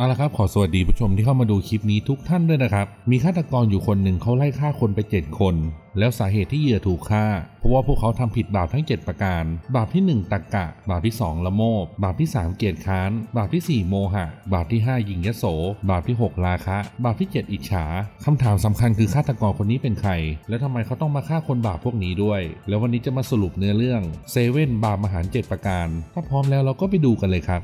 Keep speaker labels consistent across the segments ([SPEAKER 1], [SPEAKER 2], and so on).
[SPEAKER 1] เอาละครับขอสวัสดีผู้ชมที่เข้ามาดูคลิปนี้ทุกท่านด้วยนะครับ มีฆาตกรอยู่คนหนึ่งเขาไล่ฆ่าคนไป 7 คน แล้วสาเหตุที่เหยื่อถูกฆ่า เพราะว่าพวกเขาทำผิดบาปทั้ง 7 ประการ บาปที่ 1 ตักกะ บาปที่ 2 ละโมบบาปที่ 3 เกียรติค้าน บาปทีสี่4 โมหะ บาปที่ 5 ยิงยโส บาปที่ 6 ราคะ บาปที่ 7 อิจฉาคำถามสำคัญคือฆาตกรคนนี้เป็นใคร และทำไมเขาต้องมาฆ่าคนบาปพวกนี้ด้วย แล้ววันนี้จะมาสรุปเนื้อเรื่องเซเว่นบาปมหาร7ประการ ถ้าพร้อมแล้วเราก็ไปดูกันเลยครับ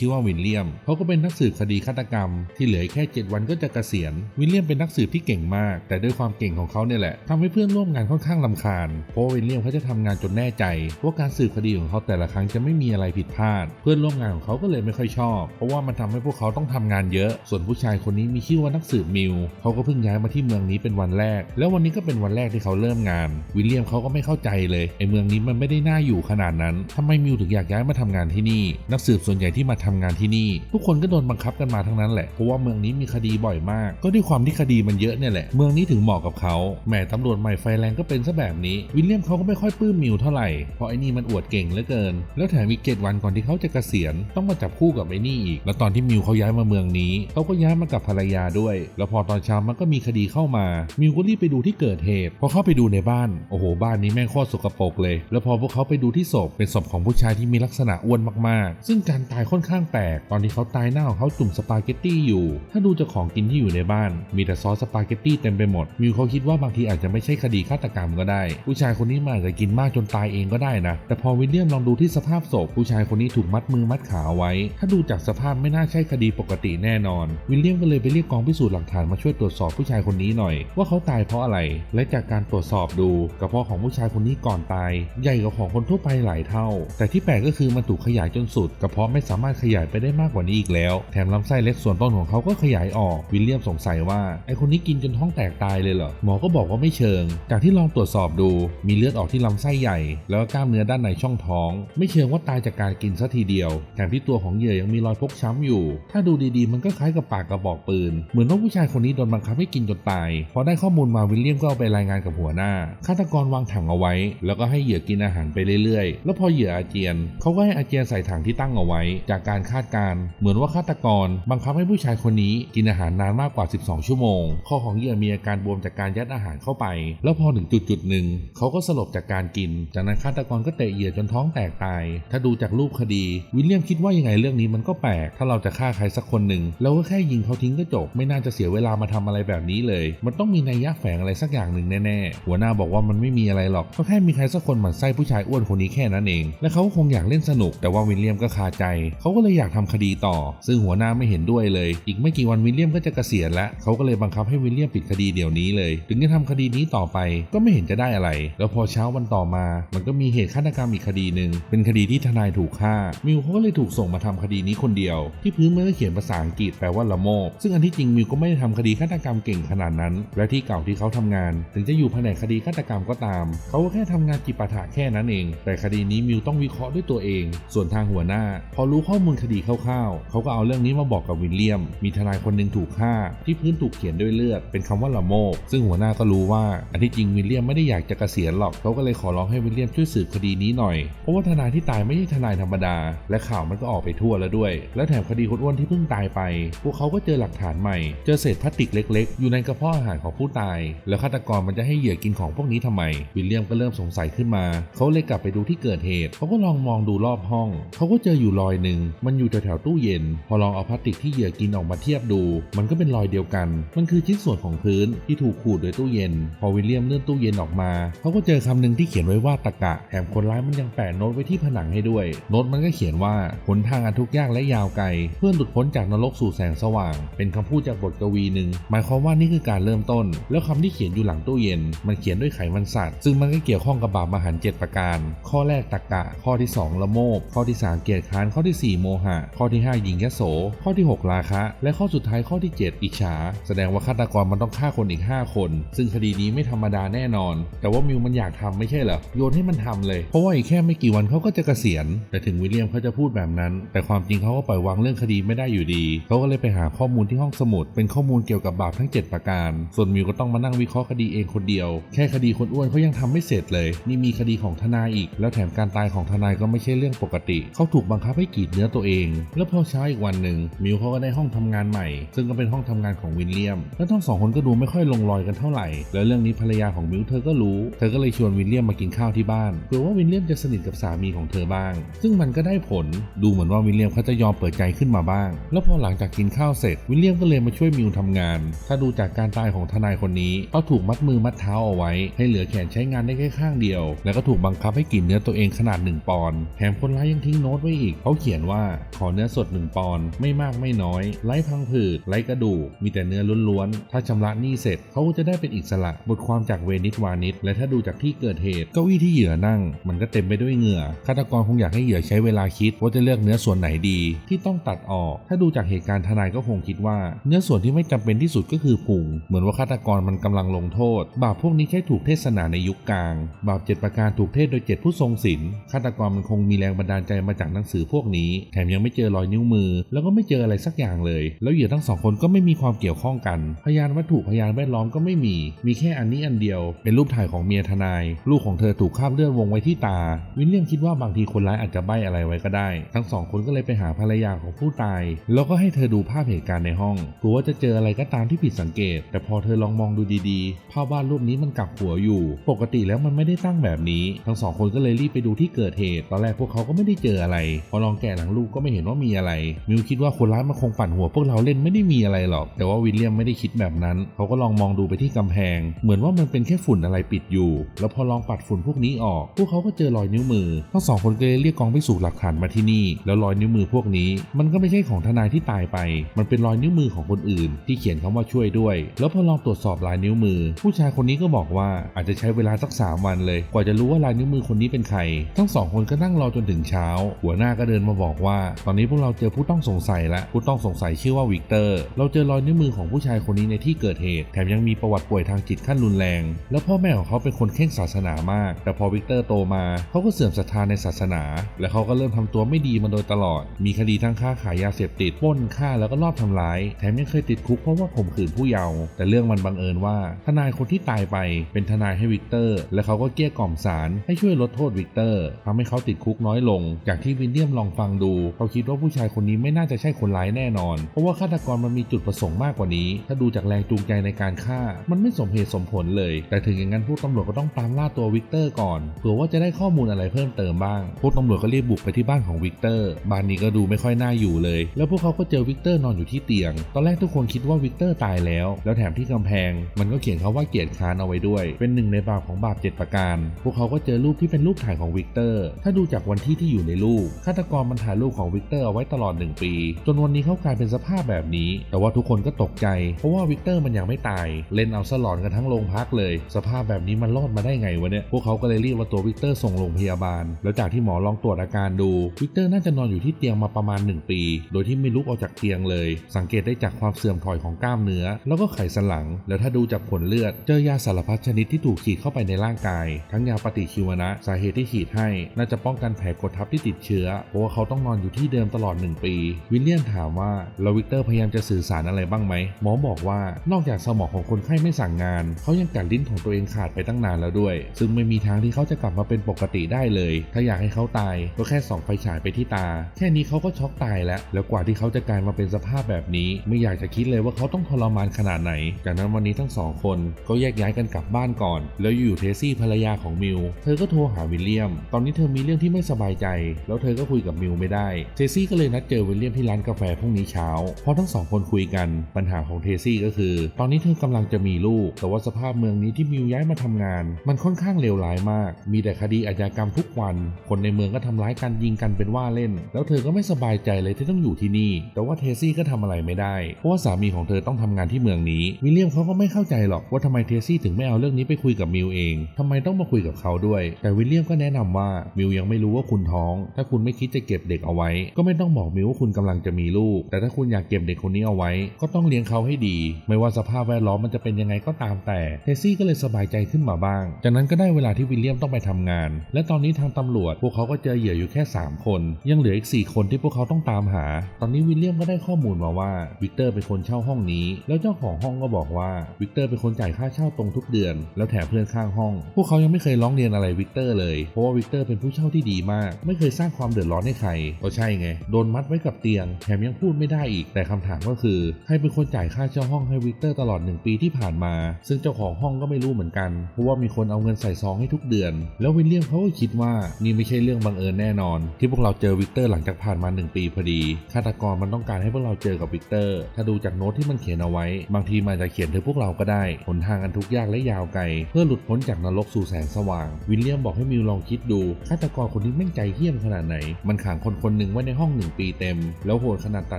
[SPEAKER 1] ชื่อว่าวิลเลียมเขาก็เป็นนักสืบคดีฆาตกรรม ที่เหลือแค่ 7 วันก็จะเกษียณ วิลเลียมเป็นนักสืบที่เก่งมาก แต่ด้วยความเก่งของเขาเนี่ยแหละทำให้เพื่อนร่วมงานค่อนข้างลำคาญเพราะว่าวิลเลียมเขาจะทำงานจนแน่ใจว่าการสืบคดีของเขาแต่ละครั้งจะไม่มีอะไรผิดพลาด เพื่อนร่วมงานของเขาก็เลยไม่ค่อยชอบ เพราะว่ามันทำให้พวกเขาต้องทำงานเยอะ ส่วนผู้ชายคนนี้มีชื่อว่านักสืบมิวเขาก็เพิ่งย้ายมาที่เมืองนี้เป็นวันแรก แล้ววันนี้ก็เป็นวันแรกที่เขาเริ่มงาน วิลเลียมเขาก็ไม่เข้าใจเลยไอ้เมืองนี้มันไม่ได้น่าอยู่ขนาดนั้นทำไมมิวถึงอยากย้ายมาทำงานที่นี่ นักสืบส่วนใหญ่ที่มาทำงานที่นี่ ทุกคนก็โดนบังคับกันมาทั้งนั้นแหละเพราะว่าเมืองนี้มีคดีบ่อยมาก ก็ด้วยความที่คดีมันเยอะเนี่ยแหละ เมืองนี้ถึงเหมาะกับเขาแหมตำรวจใหม่ไฟแรงก็เป็นซะแบบนี้ วิลเลียมเขาก็ไม่ค่อยปลื้มมิวเท่าไหร่เพราะไอ้นี่มันอวดเก่งเหลือเกิน แล้วแถมอีกเจ็ดวันก่อนที่เขาจะเกษียณต้องมาจับคู่กับไอ้นี่อีก แล้วตอนที่มิวเขาย้ายมาเมืองนี้เขาก็ย้ายมากับภรรยาด้วย แล้วพอตอนเช้ามันก็มีคดีเข้ามา มิวก็รีบไปดูที่เกิดเหตุพอเข้าไปดูในบ้านโอ้โหบ้านนี้แม่งโคตรสกปรกเลย แล้วพอพวกเขาไปดูที่ศพเป็นศพของผู้ชายที่มีลักษณะอ้วนมากๆ ซึ่งการตายค่อนข้างแปลกตอนที่เขาตายหน้าของเขาจุ่มสปาเกตตี้อยู่ ถ้าดูจากของกินที่อยู่ในบ้าน มีแต่ซอสสปาเกตตี้เต็มไปหมด มิวเขาคิดว่าบางทีอาจจะไม่ใช่คดีฆาตกรรมก็ได้ ผู้ชายคนนี้มันอาจจะกินมากจนตายเองก็ได้นะ แต่พอวิลเลียมลองดูที่สภาพศพผู้ชายคนนี้ถูกมัดมือมัดขาเอาไว้ ถ้าดูจากสภาพไม่น่าใช่คดีปกติแน่นอน วิลเลียมก็เลยไปเรียกกองพิสูจน์หลักฐานมาช่วยตรวจสอบผู้ชายคนนี้หน่อย ว่าเขาตายเพราะอะไร และจากการตรวจสอบดูกระเพาะของผู้ชายคนนี้ก่อนตาย ใหญ่กว่าของคนทั่วไปหลายเท่า แต่ที่แปลกก็คือมันถูกขยายจนสุดกระเพาะไม่สามารถขยายไปได้มากกว่านี้อีกแล้ว แถมลำไส้เล็กส่วนต้นของเขาก็ขยายออก วิลเลียมสงสัยว่าไอคนนี้กินจนท้องแตกตายเลยเหรอ หมอก็บอกว่าไม่เชิง จากที่ลองตรวจสอบดู มีเลือดออกที่ลำไส้ใหญ่ แล้วก็กล้ามเนื้อด้านในช่องท้อง ไม่เชิงว่าตายจากการกินซะทีเดียว แถมที่ตัวของเหยื่อยังมีรอยพกช้ำอยู่ ถ้าดูดีๆ มันก็คล้ายกับปากกระบอกปืน เหมือนว่าผู้ชายคนนี้โดนบังคับให้กินจนตาย พอได้ข้อมูลมาวิลเลียมก็เอาไปรายงานกับหัวหน้า ฆาตกรวางถังเอาไว้ แล้วก็ให้เหยื่อกินอาหารไปเรื่อยๆ แล้วพอเหยื่ออาเจียน เขาก็ให้อาเจียนใส่ถังที่ตั้งเอาไว้ จากการคาดการเหมือนว่าฆาตกรบังคับให้ผู้ชายคนนี้กินอาหารนานมากกว่า 12 ชั่วโมง ข้อของเหยื่อมีอาการบวมจากการยัดอาหารเข้าไป แล้วพอถึงจุดจุดหนึ่งเขาก็สลบจากการกิน จากนั้นฆาตกรก็เตะเหยื่อจนท้องแตกตาย ถ้าดูจากรูปคดี วิลเลียมคิดว่ายังไงเรื่องนี้มันก็แปลก ถ้าเราจะฆ่าใครสักคนหนึ่งเราก็แค่ยิงเขาทิ้งก็จบ ไม่น่าจะเสียเวลามาทำอะไรแบบนี้เลย มันต้องมีนัยยะแฝงอะไรสักอย่างหนึ่งแน่ๆ หัวหน้าบอกว่ามันไม่มีอะไรหรอก ก็แค่มีใครสักคนหมั่นไส้ผู้ชายอ้วนคนนี้แค่นั้นเอง และเขาก็คงอยากเล่นสนุก แต่ว่าวิลเลียมก็คาใจ เขาก็เลยอยากทำคดีต่อ ซึ่งหัวหน้าไม่เห็นด้วยเลย อีกไม่กี่วันวิลเลียมก็จะเกษียณแล้วเขาก็เลยบังคับให้วิลเลียมปิดคดีเดี๋ยวนี้เลย ถึงจะทำคดีนี้ต่อไปก็ไม่เห็นจะได้อะไร แล้วพอเช้าวันต่อมา มันก็มีเหตุฆาตกรรมอีกคดีหนึ่งเป็นคดีที่ทนายถูกฆ่า มิวเขาก็เลยถูกส่งมาทำคดีนี้คนเดียว ที่พื้นมันก็เขียนภาษาอังกฤษแปลว่าละโมบซึ่งอันที่จริงมิวก็ไม่ได้ทำคดีฆาตกรรมเก่งขนาดนั้น และที่เก่าที่เขาทำงาน ถึงจะอยู่แผนกคดีฆาตกรรมก็ตาม เขาก็แค่ทำงานจิปาถะแค่นั้นเอง แต่คดีนี้มิวต้องวิเคราะห์ด้วยตัวเอง ส่วนทางหัวหน้า พอรู้ข้อมูลคดีคร่าวๆ เขาก็เอาเรื่องนี้มาบอกกับวิลเลียม มีทนายคนหนึ่งถูกฆ่า ที่พื้นถูกเขียนด้วยเลือด เป็นคำว่าละโมบ ซึ่งหัวหน้าก็รู้ว่า อันที่จริงวิลเลียมไม่ได้อยากจะเกษียณหรอก เขาก็เลยขอร้องให้วิลเลียมช่วยสืบคดีนี้หน่อย เพราะว่าทนายที่ตายไม่ใช่ทนายธรรมดา และข่าวมันก็ออกไปทั่วแล้วด้วย และแถมคดีคนอ้วนที่เพิ่งตายไป พวกเขาก็เจอหลักฐานใหม่ เจอเศษพลาสติกเล็ก ๆ อยู่ในกระเพาะอาหารของผู้ตาย แล้วฆาตกรมันจะให้เหยื่อกินของพวกนี้ทำไม วิลเลียมก็เริ่มสงสัยขึ้นมา เขาเลยกลับไปดูที่เกิดเหตุ เขาก็ลองมองดูรอบห้อง เขาก็เจออยู่รอยหนึ่งมันอยู่แถวๆตู้เย็น พอลองเอาพลาสติกที่เหยื่อกินออกมาเทียบดู มันก็เป็นรอยเดียวกัน มันคือชิ้นส่วนของพื้นที่ถูกขูดโดยตู้เย็น พอวิลเลียมเลื่อนตู้เย็นออกมาเขาก็เจอคำหนึ่งที่เขียนไว้ว่าตะกะแถมคนร้ายมันยังแปะโน้ตไว้ที่ผนังให้ด้วย โน้ตมันก็เขียนว่าหนทางอันทุกข์ยากและยาวไกล เพื่อหลุดพ้นจากนรกสู่แสงสว่าง เป็นคำพูดจากบทกวีหนึ่งหมายความว่านี่คือการเริ่มต้น แล้วคำที่เขียนอยู่หลังตู้เย็น มันเขียนด้วยไขมันสัตว์ ซึ่งมันก็เกี่ยวข้องกับบาปมหันเจ็ดประการ ข้อแรกตะกะ ข้อที่ 2 ละโมบข้อที่ 3 เกียรติค้านข้อที่4โมหะ ข้อที่ 5 หญิงยโส ข้อที่ 6 ราคะ และข้อสุดท้ายข้อที่ 7 อิจฉา แสดงว่าฆาตกรมันต้องฆ่าคนอีก 5 คน ซึ่งคดีนี้ไม่ธรรมดาแน่นอน แต่ว่ามิวมันอยากทำไม่ใช่เหรอ โยนให้มันทำเลย เพราะว่าอีกแค่ไม่กี่วันเขาก็จะเกษียณ แต่ถึงวิลเลียมเขาจะพูดแบบนั้น แต่ความจริงเขาก็ปล่อยวางเรื่องคดีไม่ได้อยู่ดี เขาก็เลยไปหาข้อมูลที่ห้องสมุด เป็นข้อมูลเกี่ยวกับบาปทั้ง 7 ประการ ส่วนมิวก็ต้องมานั่งวิเคราะห์คดีเองคนเดียว แค่คดีคนอ้วนเขายังทำไม่เสร็จเลย นี่มีคดีของทนายอีก แล้วแถมการตายของทนายก็ไม่ใช่เรื่องปกติ เขาถูกบังคับให้กีดเนื้อตัวเอง แล้วพอเช้าอีกวันหนึ่งมิวเขาก็ได้ห้องทำงานใหม่ ซึ่งก็เป็นห้องทำงานของวินเลียม แล้วทั้งสองคนก็ดูไม่ค่อยลงรอยกันเท่าไหร่ แล้วเรื่องนี้ภรรยาของมิวเธอก็รู้ เธอก็เลยชวนวินเลียมมากินข้าวที่บ้านเผื่อว่าวินเลียมจะสนิทกับสามีของเธอบ้าง ซึ่งมันก็ได้ผล ดูเหมือนว่าวินเลียมเขาจะยอมเปิดใจขึ้นมาบ้าง แล้วพอหลังจากกินข้าวเสร็จ วินเลียมก็เลยมาช่วยมิวทำงาน ถ้าดูจากการตายของทนายคนนี้เขาถูกมัดมือมัดเท้าเอาไว้ ให้เหลือแขนใช้งานได้แค่ข้างเดียว แล้วก็ถูกบังคับให้กินเนื้อตัวเองขนาด1ปอนด์แถมคนร้ายยังทิ้งโน้ตไว้อีก เขาเขียนว่าขอเนื้อสด 1 ปอนด์ไม่มากไม่น้อย ไร้พังผืดไร้กระดูก มีแต่เนื้อล้วนๆ ถ้าชำระหนี้เสร็จเขาก็จะได้เป็นอิสระบทความจากเวนิสวานิสและถ้าดูจากที่เกิดเหตุเก้าอี้ที่เหยื่อนั่ง มันก็เต็มไปด้วยเหงื่อฆาตกรคงอยากให้เหยื่อใช้เวลาคิด ว่าจะเลือกเนื้อส่วนไหนดี ที่ต้องตัดออก ถ้าดูจากเหตุการณ์ทนายก็คงคิดว่า เนื้อส่วนที่ไม่จำเป็นที่สุดก็คือพุงเหมือนว่าฆาตกรมันกำลังลงโทษ บาปพวกนี้แค่ถูกเทศนาในยุคกลาง บาปเจ็ดประการถูกเทศโดยเจ็ดผู้ทรงศีลฆาตกรมันคงมีแรงบันดาลใจมาจากหนังสือพวกนี้แถมยังไม่เจอรอยนิ้วมือ แล้วก็ไม่เจออะไรสักอย่างเลย แล้วเหยื่อทั้งสองคนก็ไม่มีความเกี่ยวข้องกัน พยานวัตถุพยานแวดล้อมก็ไม่มี มีแค่อันนี้อันเดียว เป็นรูปถ่ายของเมียทนาย ลูกของเธอถูกคาบเลือดวงไว้ที่ตา วินเลียมคิดว่าบางทีคนร้ายอาจจะใบ้อะไรไว้ก็ได้ ทั้งสองคนก็เลยไปหาภรรยาของผู้ตาย แล้วก็ให้เธอดูภาพเหตุการณ์ในห้องกลัวว่าจะเจออะไรก็ตามที่ผิดสังเกต แต่พอเธอลองมองดูดีๆ ภาพวาดรูปนี้มันกลับหัวอยู่ ปกติแล้วมันไม่ได้ตั้งแบบนี้ ทั้งสองคนก็เลยรีบไปดูที่เกิดเหตุ ตอนแรกพวกเขาก็ไม่ได้เจออะไร พอลองแกะหลังรูปก็ไม่เห็นว่ามีอะไร มิวคิดว่าคนร้ายมันคงปั่นหัวพวกเราเล่นไม่ได้มีอะไรหรอก แต่ว่าวิลเลียมไม่ได้คิดแบบนั้น เขาก็ลองมองดูไปที่กำแพง เหมือนว่ามันเป็นแค่ฝุ่นอะไรปิดอยู่ แล้วพอลองปัดฝุ่นพวกนี้ออก พวกเขาก็เจอรอยนิ้วมือ ทั้งสองคนก็เลยเรียกกองพิสูจน์หลักฐานมาที่นี่ แล้วรอยนิ้วมือพวกนี้ มันก็ไม่ใช่ของทนายที่ตายไป มันเป็นรอยนิ้วมือของคนอื่น ที่เขียนคำว่าช่วยด้วย แล้วพอลองตรวจสอบลายนิ้วมือ ผู้ชายคนนี้ก็บอกว่าอาจจะใช้เวลาสักสามวันเลย กว่าจะรู้ว่าลายนิ้วมือคนนี้เป็นใคร ทั้งสองคนก็นั่งรอจนถึงเช้า หัวหน้าก็เดินมาบอกว่าตอนนี้พวกเราเจอผู้ต้องสงสัยแล้วผู้ต้องสงสัยชื่อว่าวิกเตอร์ เราเจอรอยนิ้วมือของผู้ชายคนนี้ในที่เกิดเหตุ แถมยังมีประวัติป่วยทางจิตขั้นรุนแรง แล้วพ่อแม่ของเขาเป็นคนเข่งศาสนามาก แต่พอวิกเตอร์โตมาเขาก็เสื่อมศรัทธาในศาสนา และเขาก็เริ่มทำตัวไม่ดีมาโดยตลอด มีคดีทั้งค้าขายยาเสพติดปล้นฆ่าแล้วก็ลอบทำร้าย แถมยังเคยติดคุกเพราะว่าข่มขืนผู้เยาว์ แต่เรื่องมันบังเอิญว่า ทนายคนที่ตายไปเป็นทนายให้วิกเตอร์ และเขาก็เกลี้ยกล่อมศาลให้ช่วยลดโทษวิกเตอร์ทำให้เขาติดคุกน้อยลง จากที่วินเลียมลองฟังดูเขาคิดว่าผู้ชายคนนี้ไม่น่าจะใช่คนร้ายแน่นอน เพราะว่าฆาตกรมันมีจุดประสงค์มากกว่านี้ ถ้าดูจากแรงจูงใจในการฆ่า มันไม่สมเหตุสมผลเลย แต่ถึงอย่างนั้นพวกตำรวจก็ต้องตามล่าตัววิกเตอร์ก่อนเผื่อว่าจะได้ข้อมูลอะไรเพิ่มเติมบ้าง พวกตำรวจก็รีบบุกไปที่บ้านของวิกเตอร์ บ้านนี้ก็ดูไม่ค่อยน่าอยู่เลย แล้วพวกเขาก็เจอวิกเตอร์นอนอยู่ที่เตียง ตอนแรกทุกคนคิดว่าวิกเตอร์ตายแล้ว แล้วแถมที่กำแพง มันก็เขียนคาว่าเกียรติค้านเอาไว้ด้วย เป็นหนึ่งในบาปของบาปเจ็ดประการ พวกเขาก็เจอรูปที่เป็นรูปถ่ายของวิกเตอร์ ถ้าดูจากวันที่ที่อยู่ในรูปฆาตกรมันถ่ายรูปของวิกเตอร์เอาไว้ตลอด 1 ปี จนวันนี้เขากลายเป็นสภาพแบบนี้ แต่ว่าทุกคนก็ตกใจ เพราะว่าวิกเตอร์มันยังไม่ตาย เล่นเอาสลอนกันทั้งโรงพักเลย สภาพแบบนี้มันรอดมาได้ไงวะเนี่ย พวกเขาก็เลยรีบเอาตัววิกเตอร์ส่งโรงพยาบาล แล้วจากที่หมอลองตรวจอาการดู วิกเตอร์น่าจะนอนอยู่ที่เตียงมาประมาณ 1 ปี โดยที่ไม่ลุกออกจากเตียงเลย สังเกตได้จากความเสื่อมถอยของกล้ามเนื้อ แล้วก็ไขสันหลัง แล้วถ้าดูจากผลเลือด เจอยาสารพัดชนิดที่ถูกฉีดเข้าไปในร่างกาย ทั้งยาปฏิชีวนะ สาเหตุที่ฉีดให้ น่าจะป้องกันแผลกดทับที่ติดเชื้อ เพราะว่าเขาต้องนอนอยู่ที่เดิมตลอด 1 ปี วิลเลียมถามว่าแล้ววิกเตอร์พยายามจะสื่อสารอะไรบ้างไหมหมอบอกว่านอกจากสมองของคนไข้ไม่สั่งงาน เขายังกัดลิ้นของตัวเองขาดไปตั้งนานแล้วด้วย ซึ่งไม่มีทางที่เขาจะกลับมาเป็นปกติได้เลย ถ้าอยากให้เขาตายก็แค่ส่องไฟฉายไปที่ตา แค่นี้เขาก็ช็อกตายแล้ว แล้วกว่าที่เขาจะกลายมาเป็นสภาพแบบนี้ ไม่อยากจะคิดเลยว่าเขาต้องทรมานขนาดไหน จากนั้นวันนี้ทั้งสองคนก็แยกย้ายกันกลับบ้านก่อน แล้วอยู่เทซี่ภรรยาของมิว เธอก็โทรหาวิลเลียม ตอนนี้เธอมีเรื่องที่ไม่สบายใจ แล้วเธอก็คุยกับมิวไม่ได้เทซี่ก็เลยนัดเจอวิลเลียมที่ร้านกาแฟพรุ่งนี้เช้าพอทั้งสองคนคุยกันปัญหาของเทซี่ก็คือ ตอนนี้เธอกำลังจะมีลูก แต่ว่าสภาพเมืองนี้ที่มิวย้ายมาทำงาน มันค่อนข้างเลวร้ายมาก มีแต่คดีอาญากรรมทุกวัน คนในเมืองก็ทำร้ายกันยิงกันเป็นว่าเล่น แล้วเธอก็ไม่สบายใจเลยที่ต้องอยู่ที่นี่ แต่ว่าเทซี่ก็ทำอะไรไม่ได้ เพราะว่าสามีของเธอต้องทำงานที่เมืองนี้ วิลเลียมเขาก็ไม่เข้าใจหรอกว่าทำไมเทซี่ถึงไม่เอาเรื่องนี้ไปคุยกับมิวเองทำไมต้องมาคุยกับเขาด้วย แต่วิลเลียมก็แนะนำว่ามิวยังไม่รู้ว่าคุณท้อง ถ้าคุณไม่คิดจะเก็บเด็กเอาไว้ไว้ ก็ไม่ต้องบอกมิวว่าคุณกำลังจะมีลูก แต่ถ้าคุณอยากเก็บเด็กคนนี้เอาไว้ ก็ต้องเลี้ยงเขาให้ดี ไม่ว่าสภาพแวดล้อมมันจะเป็นยังไงก็ตามแต่เทซี่ก็เลยสบายใจขึ้นมาบ้าง จากนั้นก็ได้เวลาที่วิลเลียมต้องไปทำงาน และตอนนี้ทางตำรวจ พวกเขาก็เจอเหยื่ออยู่แค่ 3 คน ยังเหลืออีก 4 คนที่พวกเขาต้องตามหา ตอนนี้วิลเลียมก็ได้ข้อมูลมาว่าวิกเตอร์เป็นคนเช่าห้องนี้ แล้วเจ้าของห้องก็บอกว่าวิกเตอร์เป็นคนจ่ายค่าเช่าตรงทุกเดือน แล้วแถมเพื่อนข้างห้อง พวกเขายังไม่เคยร้องเรียนอะไรวิกเตอร์เลย เพราะว่าวิกเตอร์เป็นผู้เช่าที่ดีมาก ไม่เคยสร้างความเดือดร้อนให้ใครก็ใช่ไง โดนมัดไว้กับเตียง แถมยังพูดไม่ได้อีก แต่คำถามก็คือใครเป็นคนจ่ายค่าเช่าห้องให้วิกเตอร์ตลอด 1 ปีที่ผ่านมา ซึ่งเจ้าของห้องก็ไม่รู้เหมือนกัน เพราะว่ามีคนเอาเงินใส่ซองให้ทุกเดือน แล้ววิลเลียมเขาก็คิดว่านี่ไม่ใช่เรื่องบังเอิญแน่นอน ที่พวกเราเจอวิกเตอร์หลังจากผ่านมา 1 ปีพอดีฆาตกรมันต้องการให้พวกเราเจอกับวิกเตอร์ ถ้าดูจากโน้ตที่มันเขียนเอาไว้ บางทีมันจะเขียนถึงพวกเราก็ได้หนทางอันทุกยากและยาวไกล เพื่อหลุดพ้นจากนรกสู่แสงสว่าง วิลเลียมบอกให้มิวลองคิดดูฆาตกรคนนี้แม่งใจเหี้ยมขนาดไหน มันขังคนคนหนึ่งไว้ในห้องหนึ่งปีเต็ม แล้วโหดขนาดตั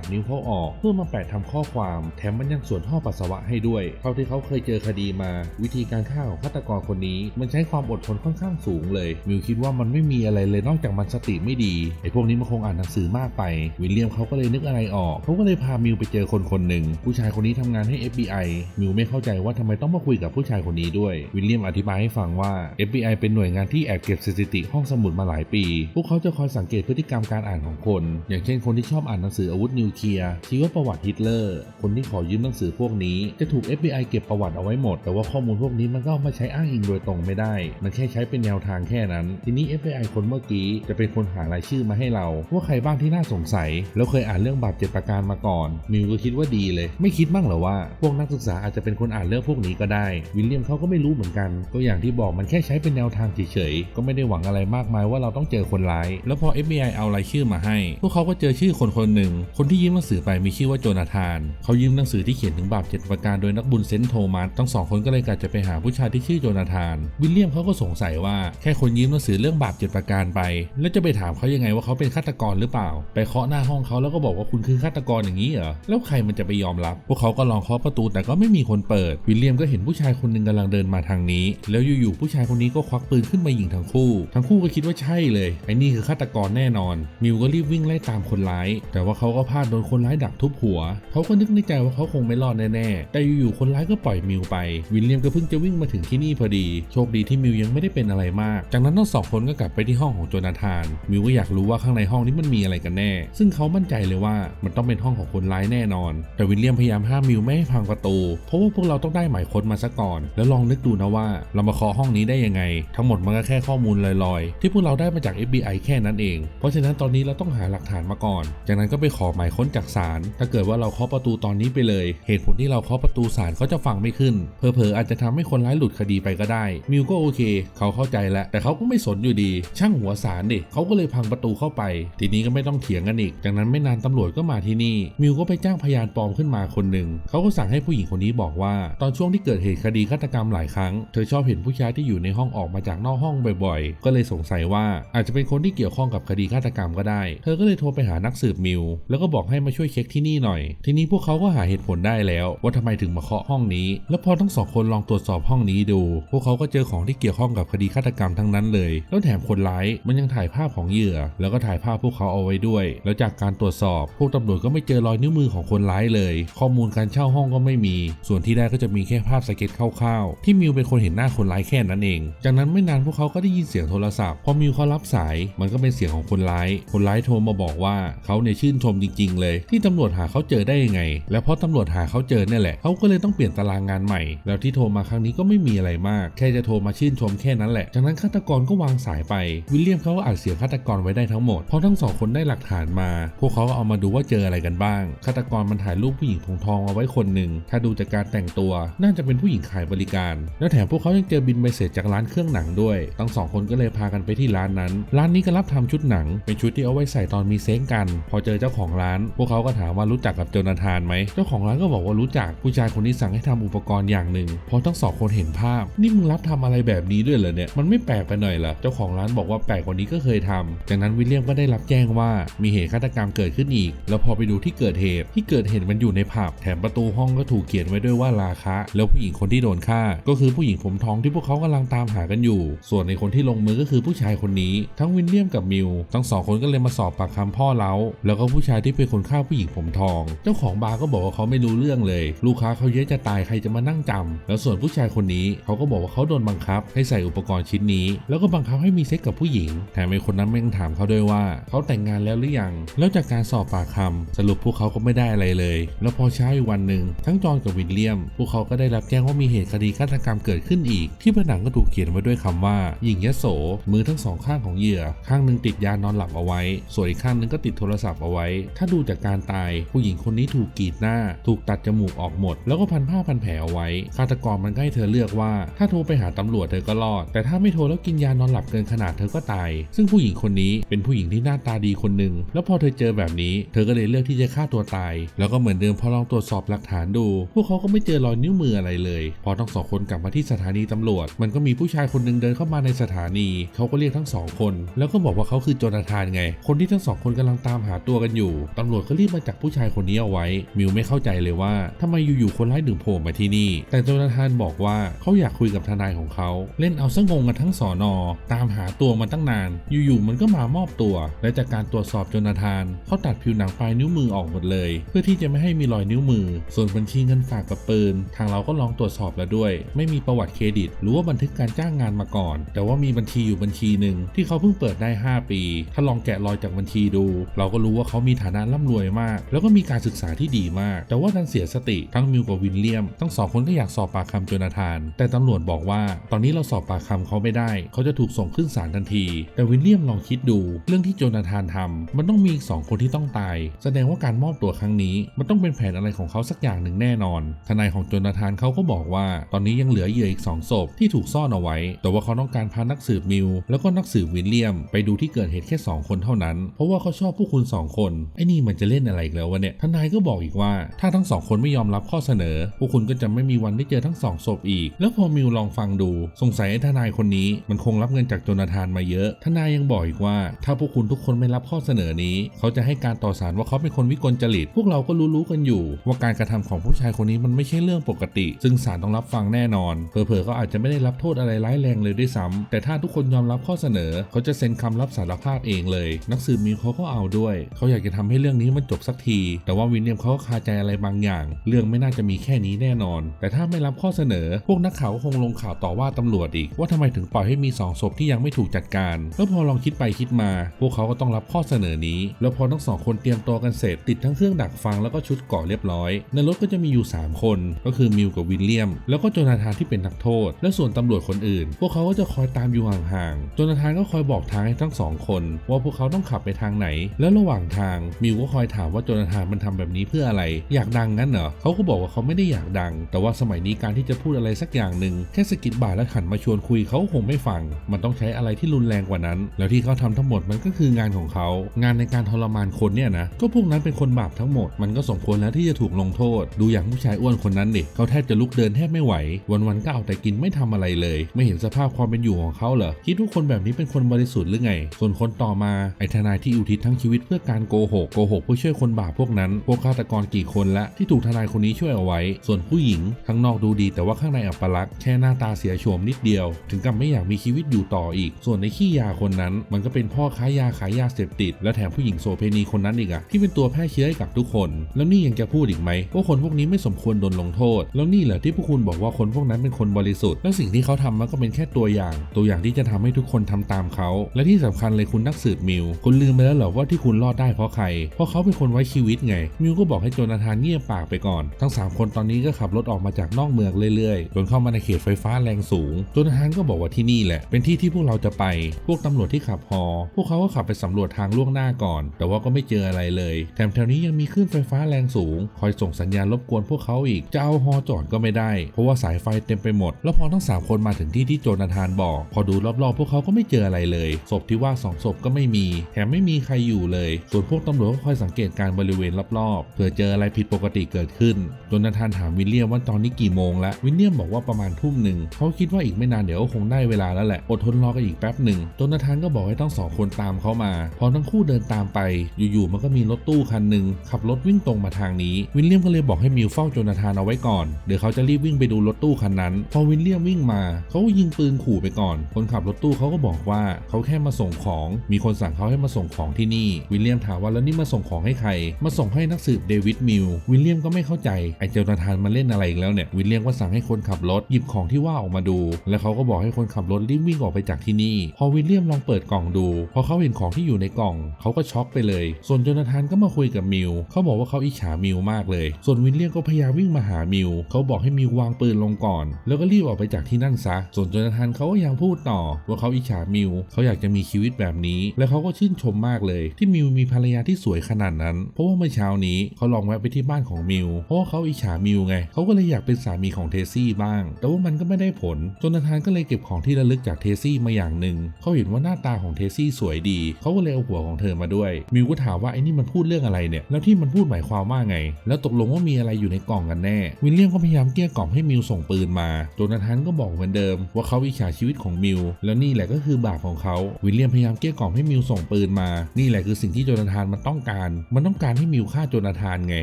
[SPEAKER 1] ดนิ้วเขาออก เพื่อมาแปะทำข้อความ แถมมันยังสวนท่อปัสสาวะให้ด้วย เท่าที่เขาเคยเจอคดีมา วิธีการฆ่าของฆาตกรคนนี้ มันใช้ความอดทนค่อนข้างสูงเลย มิวคิดว่ามันไม่มีอะไรเลยนอกจากมันสติไม่ดีไอ้พวกนี้มันคงอ่านหนังสือมากไป วิลเลียมเขาก็เลยนึกอะไรออกเขาก็เลยพามิวไปเจอคนคนหนึ่งผู้ชายคนนี้ทำงานให้ FBI มิวไม่เข้าใจว่าทำไมต้องมาคุยกับผู้ชายคนนี้ด้วย วิลเลียมอธิบายให้ฟังว่า FBI เป็นหน่วยงานที่แอบเก็บสถิติห้องสมุดมาหลายปี พวกเขาจะคอยสังเกตพฤติกรรมการอ่านของคน อย่างเช่นคนที่ชอบอ่านหนังสืออาวุธนิวเคลียร์ชีวประวัติฮิตเลอร์ คนที่ขอยืมหนังสือพวกนี้จะถูก FBI เก็บประวัติเอาไว้หมด แต่ว่าข้อมูลพวกนี้มันก็เอามาใช้อ้างอิงโดยตรงไม่ได้ มันแค่ใช้เป็นแนวทางแค่นั้น ทีนี้ FBI คนเมื่อกี้จะเป็นคนหารายชื่อมาให้เรา ว่าใครบ้างที่น่าสงสัย แล้วเคยอ่านเรื่องบาปเจ็ดประการมาก่อน มิวก็คิดว่าดีเลย ไม่คิดบ้างหรอว่า พวกนักศึกษาอาจจะเป็นคนอ่านเรื่องพวกนี้ก็ได้ วิลเลียมเขาก็ไม่รู้เหมือนกัน ก็อย่างที่บอกมันแค่ใช้เป็นแนวทางเฉยๆ ก็ไม่ได้หวังอะไรมากมายว่าเราต้องเจอคนร้าย แล้วพอ FBI เอารายชื่อมาให้ พวกเขาก็เจอชื่อคนคนหนึ่ง คนที่ยืมหนังสือไปมีชื่อว่าโจนาธาน เขายืมหนังสือที่เขียนถึงบาปเจ็ดประการโดยนักบุญเซนต์โทมัส ทั้งสองคนก็เลยกะจะไปหาผู้ชายที่ชื่อโจนาธาน วิลเลียมเขาก็สงสัยว่าแค่คนยืมหนังสือเรื่องบาปเจ็ดประการไป แล้วจะไปถามเขายังไงว่าเขาเป็นฆาตกรหรือเปล่า ไปเคาะหน้าห้องเขาแล้วก็บอกว่าคุณคือฆาตกรอย่างนี้เหรอ แล้วใครมันจะไปยอมรับ พวกเขาก็ลองเคาะประตูแต่ก็ไม่มีคนเปิด วิลเลียมก็เห็นผู้ชายคนหนึ่งกำลังเดินมาทางนี้ แล้วอยู่ๆผู้ชายคนนี้ก็ควักปืนขึ้นมายิงทั้งคู่ ทั้งคู่ก็คิดว่าใช่เลยไอ้นี่คือฆาตกรแน่นอนมิวก็รีบวิ่งไล่ตามคนร้าย แต่ว่าเขาก็พลาดโดนคนร้ายดักทุบหัว เขาก็นึกในใจว่าเขาคงไม่รอดแน่ๆ แต่อยู่ๆคนร้ายก็ปล่อยมิวไป วิลเลียมก็เพิ่งจะวิ่งมาถึงที่นี่พอดี โชคดีที่มิวยังไม่ได้เป็นอะไรมาก จากนั้นทั้งสองคนก็กลับไปที่ห้องของโจนาธาน มิวก็อยากรู้ว่าข้างในห้องนี้มันมีอะไรกันแน่ ซึ่งเขามั่นใจเลยว่ามันต้องเป็นห้องของคนร้ายแน่นอน แต่วิลเลียมพยายามห้ามมิวไม่ให้พังประตู เพราะว่าพวกเราต้องได้หมายค้นมาซะก่อน แล้วลองนึกดูนะว่าเรามาเคาะห้องนี้ได้ยังไง ทั้งหมดมันก็แค่ข้อมูลลอยๆ ที่พวกเราได้มาจาก FBI แค่นั้นเอง เพราะฉะนั้นตอนนี้เราต้องหาหลักฐานมาก่อน จากนั้นก็ไปขอหมายค้นจากศาล ถ้าเกิดว่าเราเคาะประตูตอนนี้ไปเลย เหตุผลที่เราเคาะประตูศาลเขาจะฟังไม่ขึ้นเผลอๆอาจจะทำให้คนร้ายหลุดคดีไปก็ได้ มิวก็โอเค เขาเข้าใจแล้ว แต่เขาก็ไม่สนอยู่ดี ช่างหัวศาลดิเขาก็เลยพังประตูเข้าไป ทีนี้ก็ไม่ต้องเถียงกันอีก จากนั้นไม่นานตำรวจก็มาที่นี่ มิวก็ไปจ้างพยานปลอมขึ้นมาคนหนึ่ง เขาก็สั่งให้ผู้หญิงคนนี้บอกว่า ตอนช่วงที่เกิดเหตุคดีฆาตกรรมหลายครั้ง เธอชอบเห็นผู้ชายที่อยู่ในห้องออกมาจากนอกห้องบ่อยๆ ก็เลยสงสัยว่าอาจจะเป็นคนที่เกี่ยวข้องกับคดีฆาตกรรมก็ได้เธอก็เลยโทรไปหานักสืบมิว แล้วก็บอกให้มาช่วยเช็คที่นี่หน่อย ทีนี้พวกเขาก็หาเหตุผลได้แล้ว ว่าทำไมถึงมาเคาะห้องนี้ แล้วพอทั้งสองคนลองตรวจสอบห้องนี้ดู พวกเขาก็เจอของที่เกี่ยวข้องกับคดีฆาตกรรมทั้งนั้นเลย แล้วแถมคนร้ายมันยังถ่ายภาพของเหยื่อ แล้วก็ถ่ายภาพพวกเขาเอาไว้ด้วย แล้วจากการตรวจสอบ พวกตำรวจก็ไม่เจอรอยนิ้วมือของคนร้ายเลย ข้อมูลการเช่าห้องก็ไม่มี ส่วนที่ได้ก็จะมีแค่ภาพสเก็ตคร่าวๆ ที่มิวเป็นคนเห็นหน้าคนร้ายแค่นั้นเอง จากนั้นไม่นานพวกเขาก็ได้ยินเสียงโทรศัพท์ พอมิวเขารับสาย มันก็เป็นเสียงของคนร้าย คนร้ายโทรมาบอกว่าเขาเนี่ยชื่นชมจริง ๆ เลย ที่ตำรวจหาเขาเจอได้ยังไง และเพราะตำรวจหาเขาเจอเนี่ยแหละเขาก็เลยต้องเปลี่ยนตารางงานใหม่ แล้วที่โทรมาครั้งนี้ก็ไม่มีอะไรมาก แค่จะโทรมาชื่นชมแค่นั้นแหละ จากนั้นฆาตกรก็วางสายไป วิลเลียมเขาก็อัดเสียงฆาตกรไว้ได้ทั้งหมด เพราะทั้งสองคนได้หลักฐานมา พวกเขาก็เอามาดูว่าเจออะไรกันบ้าง ฆาตกรมันถ่ายรูปผู้หญิงผมทองเอาไว้คนหนึ่ง ถ้าดูจากการแต่งตัว น่าจะเป็นผู้หญิงขายบริการ แล้วแถมพวกเขายังเจอบินใบเสร็จจากร้านเครื่องหนังด้วย ทั้งสองคนก็เลยพากันไปที่ร้านนั้น ร้านนี้ก็รับทำชุดหนัง เป็นชุดที่เอาไว้ใส่ตอนมีเซ็งกัน พอเจอเจ้าของร้าน พวกเขาก็ถามว่ารู้จักกับโจนาธานไหม เจ้าของร้านก็บอกว่ารู้จัก ผู้ชายคนนี้สั่งให้ทำอุปกรณ์อย่างหนึ่ง พอทั้งสองคนเห็นภาพ นี่มึงรับทำอะไรแบบนี้ด้วยเหรอเนี่ย มันไม่แปลกไปหน่อยเหรอ เจ้าของร้านบอกว่าแปลกกว่านี้ก็เคยทำจากนั้นวิลเลียมก็ได้รับแจ้งว่ามีเหตุฆาตกรรมเกิดขึ้นอีก แล้วพอไปดูที่เกิดเหตุ ที่เกิดเหตุมันอยู่ในผับ แถมประตูห้องก็ถูกเขียนไว้ด้วยว่าราคะ แล้วผู้หญิงคนที่โดนฆ่า ก็คือผู้หญิงผมทองที่พวกเขากำลังตามหากันอยู่ ส่วนในคนที่ลงมือก็คือผู้ชายคนนี้ ทั้งวิลเลียมกับมิวทั้งสองคนก็เลยมาสอบปากคำพ่อเล้าแล้วก็ผู้ชายที่เป็นคนฆ่าผู้หญิงผมทอง เจ้าของบาร์ก็บอกว่าเขาไม่รู้เรื่องเลย ลูกค้าเขาเยอะจะตายใครจะมานั่งจำแล้วส่วนผู้ชายคนนี้เขาก็บอกว่าเขาโดนบังคับ ให้ใส่อุปกรณ์ชิ้นนี้ แล้วก็บังคับให้มีเซ็กกับผู้หญิงแถมไอ้คนนั้นแม่งถามเขาด้วยว่าเขาแต่งงานแล้วหรือยัง แล้วจากการสอบปากคำสรุปพวกเขาก็ไม่ได้อะไรเลย แล้วพอเช้าอีกวันหนึ่งทั้งจอห์นกับวิลเลียม พวกเขาก็ได้รับแจ้งว่ามีเหตุคดีฆาตกรรมเกิดขึ้นอีก ที่ผนังก็ถูกเขียนไว้ด้วยคำว่าหญิงยโสมือทั้งสองข้างของเหยื่อ ข้างหนึ่งติดยานอนหลับเอาไว้ส่วนอีกข้างหนึ่งก็ติดโทรศัพท์เอาไว้ ถ้าดูจากการตาย ผู้หญิงคนนี้ถูกกรีดหน้า ถูกตัดจมูกออกหมด แล้วก็พันผ้าพันแผลเอาไว้ฆาตกรมันก็ให้เธอเลือกว่า ถ้าโทรไปหาตำรวจเธอก็รอด แต่ถ้าไม่โทรแล้วกินยานอนหลับเกินขนาดเธอก็ตาย ซึ่งผู้หญิงคนนี้เป็นผู้หญิงที่หน้าตาดีคนหนึ่งแล้วพอเธอเจอแบบนี้เธอก็เลยเลือกที่จะฆ่าตัวตาย แล้วก็เหมือนเดิมพอลองตรวจสอบหลักฐานดู พวกเขาก็ไม่เจอรอยนิ้วมืออะไรเลย พอทั้งสองคนกลับมาที่สถานีตำรวจ มันก็มีผู้ชายคนหนึ่งเดินเข้ามาในสถานี เขาก็เรียกทั้งสองคน แล้วก็บอกว่าเขาคือโจนาธานไงคนที่ทั้งสองคนกำลังตามหาตัวกันอยู่ตำรวจก็รีบมาจับผู้ชายคนนี้เอาไว้ มิวไม่เข้าใจเลยว่าทำไมอยู่ๆคนร้ายถึงโผล่มาที่นี่ แต่โจนาธานบอกว่าเขาอยากคุยกับทนายของเขา เล่นเอาซะงงกันทั้งสอนอ ตามหาตัวมาตั้งนาน อยู่ๆมันก็มามอบตัว และจากการตรวจสอบโจนาธานเขาตัดผิวหนังปลายนิ้วมือออกหมดเลย เพื่อที่จะไม่ให้มีรอยนิ้วมือ ส่วนบัญชีเงินฝากกับปืน ทางเราก็ลองตรวจสอบแล้วด้วย ไม่มีประวัติเครดิต หรือว่าบันทึกการจ้างงานมาก่อน แต่ว่ามีบัญชีอยู่บัญชีหนึ่งที่เขาเพิ่งเปิดได้ 5 ปี ถ้าลองแกะรอยจากบัญชีดู เราก็รู้ว่าเขามีฐานะร่ำรวยมาก แล้วก็มีการศึกษาที่ดีมาก แต่ว่าดันเสียสติทั้งมิวกับวินเลียมทั้งสองคนก็อยากสอบปากคำโจนาธาน แต่ตำรวจบอกว่า ตอนนี้เราสอบปากคำเขาไม่ได้ เขาจะถูกส่งขึ้นศาลทันที แต่วินเลียมลองคิดดู เรื่องที่โจนาธานทำมันต้องมีอีกสองคนที่ต้องตาย แสดงว่าการมอบตัวครั้งนี้ มันต้องเป็นแผนอะไรของเขาสักอย่างหนึ่งแน่นอน ทนายของโจนาธานเขาก็บอกว่า ตอนนี้ยังเหลือเหยื่ออีกสองศพที่ถูกซ่อนเอาไว้ แต่ว่าเขาต้องการพานักสืบมิวแล้วก็นักสืบวินเลียม ไปดูที่เกิดเหตุแค่สองคนเท่านั้นเพราะว่าเขาชอบพวกคุณสองคนไอ้นี่มันจะเล่นอะไรอีกแล้ววะเนี่ยทนายก็บอกอีกว่า ถ้าทั้งสองคนไม่ยอมรับข้อเสนอ พวกคุณก็จะไม่มีวันได้เจอทั้งสองศพอีก แล้วพอมิวลองฟังดู สงสัยไอ้ทนายคนนี้ มันคงรับเงินจากโจนาธานมาเยอะ ทนายยังบอกอีกว่า ถ้าพวกคุณทุกคนไม่รับข้อเสนอนี้ เขาจะให้การต่อสารว่าเขาเป็นคนวิกลจริต พวกเราก็รู้ๆกันอยู่ ว่าการกระทำของผู้ชายคนนี้มันไม่ใช่เรื่องปกติ ซึ่งศาลต้องรับฟังแน่นอน เผลอๆเขาอาจจะไม่ได้รับโทษอะไรร้ายแรงเลยด้วยซ้ำแต่ถ้าทุกคนยอมรับข้อเสนอ เขาจะเซ็นคำรับสารภาพเองเลยนักสืบมิวเขาก็เอาด้วย เขาอยากจะทำให้เรื่องนี้มันจบสักที แต่ว่าวินเนียมเขาก็คาใจอะไรบางอย่าง เรื่องไม่น่าจะมีแค่นี้แน่นอน แต่ถ้าไม่รับข้อเสนอ พวกนักข่าวก็คงลงข่าวต่อว่าตำรวจอีก ว่าทำไมถึงปล่อยให้มีสองศพที่ยังไม่ถูกจัดการ แล้วพอลองคิดไปคิดมา พวกเขาก็ต้องรับข้อเสนอนี้ แล้วพอทั้งสองคนเตรียมตัวกันเสร็จติดทั้งเครื่องดักฟังแล้วก็ชุดเกราะเรียบร้อย ในรถก็จะมีอยู่ 3 คน ก็คือมิวกับวิลเลียม แล้วก็โจนาธานที่เป็นนักโทษ และส่วนตำรวจคนอื่น พวกเขาก็จะคอยตามอยู่ห่างๆ โจนาธานก็คอยบอกทางให้ทั้งสองคน ว่าพวกเขาต้องขับไปทางไหน แล้วระหว่างทางมิวก็คอยถามว่าโจนาธานมันทำแบบนี้เพื่ออะไร อยากดังงั้นเหรอเขาก็บอกว่าเขาไม่ได้อยากดัง แต่ว่าสมัยนี้การที่จะพูดอะไรสักอย่างหนึ่งแค่สะกิดบ่าแล้วหันมาชวนคุยเขาคงไม่ฟัง มันต้องใช้อะไรที่รุนแรงกว่านั้น แล้วที่เขาทำทั้งหมดมันก็คืองานของเขา งานในการทรมานคนเนี่ยนะก็พวกนั้นเป็นคนบาปทั้งหมด มันก็สมควรแล้วที่จะถูกลงโทษ ดูอย่างผู้ชายอ้วนคนนั้นดิเขาแทบจะลุกเดินแทบไม่ไหว วันๆก็เอาแต่กินไม่ทำอะไรเลย ไม่เห็นสภาพความเป็นอยู่ของเขาเหรอคิดว่าคนแบบนี้เป็นคนบริสุทธิ์หรือไง ส่วนคนต่อมาไอ้ทนายที่อุทิศทั้งชีวิตเพื่อการโกหกโกหกเพื่อช่วยคนบาปพวกนั้น พวกฆาตกรกี่คนละที่ถูกทนายคนนี้ช่วยเอาไว้ ส่วนผู้หญิงข้างนอกดูดีแต่ว่าข้างในอัปลักษณ์แค่หน้าตาเสียโฉมนิดเดียว ถึงกับไม่อยากมีชีวิตอยู่ต่ออีก ส่วนในขี้ยาคนนั้น มันก็เป็นพ่อค้ายาขายยาเสพติด และแถมผู้หญิงโสเพณีคนนั้นอีกอะที่เป็นตัวแพร่เชื้อให้กับทุกคน แล้วนี่ยังจะพูดอีกไหมว่าคนพวกนี้ไม่สมควรโดนลงโทษ แล้วนี่เหรอที่พวกคุณบอกว่าคนพวกนั้นเป็นคนบริสุทธิ์ แล้วสิ่งที่เขาทำมันก็เป็นแค่ตัวอย่าง ตัวอย่างที่จะทำให้ทุกคนทำตามเขา และที่สำคัญเลยคุณนักสืบมิวคุณลืมไปแล้วเหรอว่าที่คุณรอดได้เพราะใคร เพราะเขาเป็นคนไว้ชีวิตไง มิวก็บอกให้โจนาธานเงียบปากไปก่อน ทั้งสามคนตอนนี้ก็ขับรถออกมาจากนอกเมืองเรื่อยๆ จนเข้ามาในเขตไฟฟ้าแรงสูง โจนาธานก็บอกว่าที่นี่แหละ เป็นที่ที่พวกเราจะไป พวกตำรวจที่ขับฮอ พวกเขาก็ขับไปสำรวจทางล่วงหน้าก่อน แต่ว่าก็ไม่เจออะไรเลย แถมแถวนี้ยังมีคลื่นไฟฟ้าแรงสูง คอยส่งสัญญาณรบกวนพวกเขาอีก จะเอาฮอจอดก็ไม่ได้ เพราะว่าสายไฟเต็มไปหมด แล้วพอทั้งสามคนมาถึงที่ที่โจนาธานบอก พอดูรอบๆ พวกเขาก็ไม่เจออะไรเลย ศพที่ว่าสองศพก็ไม่มีแถมไม่มีใครอยู่เลย ส่วนพวกตำรวจก็คอยสังเกตการบริเวณรอบๆ เผื่อเจออะไรผิดปกติเกิดขึ้นจนาธานถามวิลเลียมว่าตอนนี้กี่โมงแล้ว วิลเลียมบอกว่าประมาณทุ่มหนึ่งเขาคิดว่าอีกไม่นานเดี๋ยวก็คงได้เวลาแล้วแหละ อดทนรอกันอีกแป๊บหนึ่งจนาธานก็บอกให้ทั้งสองคนตามเขามา พอทั้งคู่เดินตามไป อยู่ๆมันก็มีรถตู้คันหนึ่งขับรถวิ่งตรงมาทางนี้ วิลเลียมก็เลยบอกให้มิวเฝ้าจนาธานเอาไว้ก่อน เดี๋ยวเขาจะรีบวิ่งไปดูรถตู้คันนั้น พอวิลเลียมวิ่งมาเขาก็ยิงปืนขู่ไปก่อน คนขับรถตู้เขาก็บอกว่าเขาแค่มาส่งของ มีคนสั่งเขาใให้มาส่งของที่นี่ วิลเลียมถามว่าแล้วนี่มาส่งของให้ใคร มาส่งให้นักสืบเดวิดมิลวิลเลียมก็ไม่เข้าใจไอ้โจนาธานมาเล่นอะไรอีกแล้วเนี่ยวิลเลียมก็สั่งให้คนขับรถหยิบของที่ว่าออกมาดู แล้วเขาก็บอกให้คนขับรถรีบวิ่งออกไปจากที่นี่ พอวิลเลียมลองเปิดกล่องดูพอเขาเห็นของที่อยู่ในกล่อง เขาก็ช็อกไปเลย ส่วนโจนาธานก็มาคุยกับมิลเขาบอกว่าเขาอิจฉามิลมากเลย ส่วนวิลเลียมก็พยายามวิ่งมาหามิลเขาบอกให้มิลวางปืนลงก่อน แล้วก็รีบออกไปจากที่นั่นซะ ส่วนโจนาธานเขาก็ยังพูดต่อว่าเขาอิจฉามิลเขาอยากจะมีชีวิตแบบนี้ และเขาก็ชื่นชมมากเลย ที่มิลมีภรรยาที่สวยขนาดนั้น เพราะว่าเมื่อเช้านี้เขาลองแวะไปที่บ้านของมิลเพราะว่าเขาอิจฉามิลไง เขาก็เลยอยากเป็นสามีของเทซี่บ้าง แต่ว่ามันก็ไม่ได้ผล จนาธานก็เลยเก็บของที่ระลึกจากเทซี่มาอย่างหนึ่ง เขาเห็นว่าหน้าตาของเทซี่สวยดี เขาก็เลยเอาหัวของเธอมาด้วย มิลก็ถามว่าไอ้นี่มันพูดเรื่องอะไรเนี่ย แล้วที่มันพูดหมายความว่าไง แล้วตกลงว่ามีอะไรอยู่ในกล่องกันแน่ วิลเลียมก็พยายามเกลี้ยกล่อมให้มิลส่งปืนมา โจนาธานก็บอกเหมือนเดิม ว่าเขาอิจฉาชีวิตของมิลแล้วนี่แหละก็คือบาปของเขา วิลเลียมพยายามเกลี้ยกล่อมให้มิลส่งปืนมา นี่แหละคือสิ่งที่โจนาธานมันต้องการ มันต้องการให้มิลฆ่าโจนาธานไง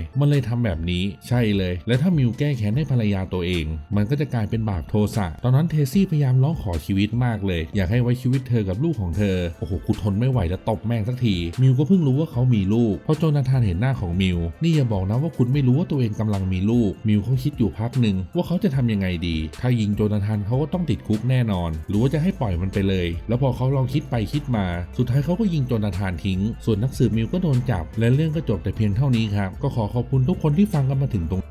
[SPEAKER 1] มันเลยทำแบบนี้ ใช่เลย และถ้ามิลแก้แค้นให้ภรรยาตัวเอง มันก็จะกลายเป็นบาปโทสะ ตอนนั้นเทซี่พยายามร้องขอชีวิตมากเลย อยากให้ไว้ชีวิตเธอกับลูกของเธอ โอ้โหกูทนไม่ไหวจะตบแม่งสักที มิลก็เพิ่งรู้ว่าเขามีลูก เพราะโจนาธานเห็นหน้าของมิลนี่อย่าบอกนะว่าคุณไม่รู้ว่าตัวเองกำลังมีลูก มิลเขาคิดอยู่พักหนึ่งว่าเขาจะทำยังไงดี ถ้ายิงโจนาธานเขาก็ต้องติดคุกแน่นอน หรือว่าจะให้ปล่อยมันไปเลย แล้วพอเขาลองคิดไปคิดมา สุดท้ายเขาก็ยิงโจนาธานทิ้ง ส่วนนักสืบมิวก็โดนจับ และเรื่องก็จบแต่เพียงเท่านี้ครับ ก็ขอขอบคุณทุกคนที่ฟังกันมาถึงตรง